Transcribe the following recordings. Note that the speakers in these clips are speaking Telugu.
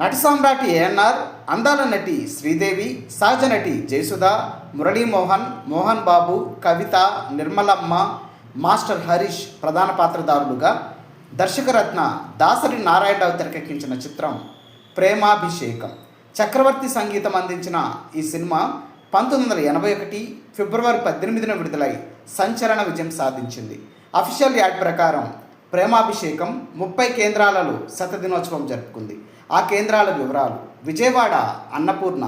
నటి సామ్రాటి ఏఎన్ఆర్ అందాల నటి శ్రీదేవి సహజ నటి జయసుధ మురళీమోహన్ మోహన్ బాబు కవిత నిర్మలమ్మ మాస్టర్ హరీష్ ప్రధాన పాత్రదారులుగా దర్శకరత్న దాసరి నారాయణరావు తెరకెక్కించిన చిత్రం ప్రేమాభిషేకం. చక్రవర్తి సంగీతం అందించిన ఈ సినిమా పంతొమ్మిది వందల ఎనభై ఒకటి ఫిబ్రవరి పద్దెనిమిదిన విడుదలై సంచలన విజయం సాధించింది. అఫీషియల్ యాడ్ ప్రకారం ప్రేమాభిషేకం ముప్పై కేంద్రాలలో శతదినోత్సవం జరుపుకుంది. ఆ కేంద్రాల వివరాలు. Vijayawada Annapurna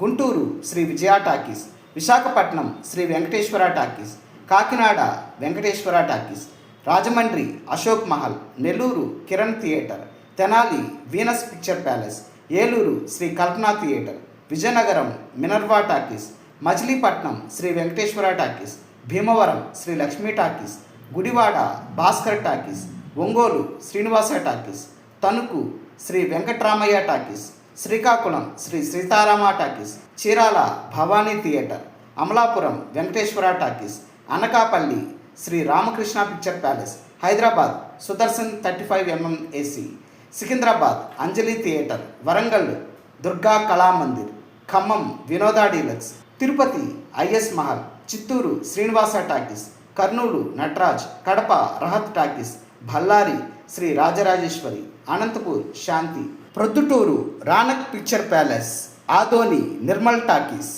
Guntur Sri Vijaya talkies Visakhapatnam Sri Venkateswara talkies Kakinada Venkateswara talkies Rajahmundry Ashok Mahal Nellore Kiran theatre Tenali Venus picture palace Eluru Sri Kalpana theatre Vizianagaram Minerva talkies Machilipatnam Sri Venkateswara talkies Bhimavaram Sri Lakshmi talkies Gudivada Bhaskar talkies Ongole Srinivasa talkies Tanuku Sri Venkatramaiah talkies Srikakulam Sri Sitarama talkies Chirala Bhavani theatre Amalapuram Venkateswara talkies Anakapalli Sri Ramakrishna picture palace Hyderabad Sudarshan thirty five MM AC Secunderabad Anjali theatre Warangal Durga Kalamandir Khammam Vinoda deluxe Tirupati IS Mahal Chittoor Srinivasa talkies Kurnool Nataraj Kadapa Rahat talkies Bellary Sri Rajarajeshwari Anantapur Shanti Proddatur Ranak picture palace Adoni Nirmal talkies.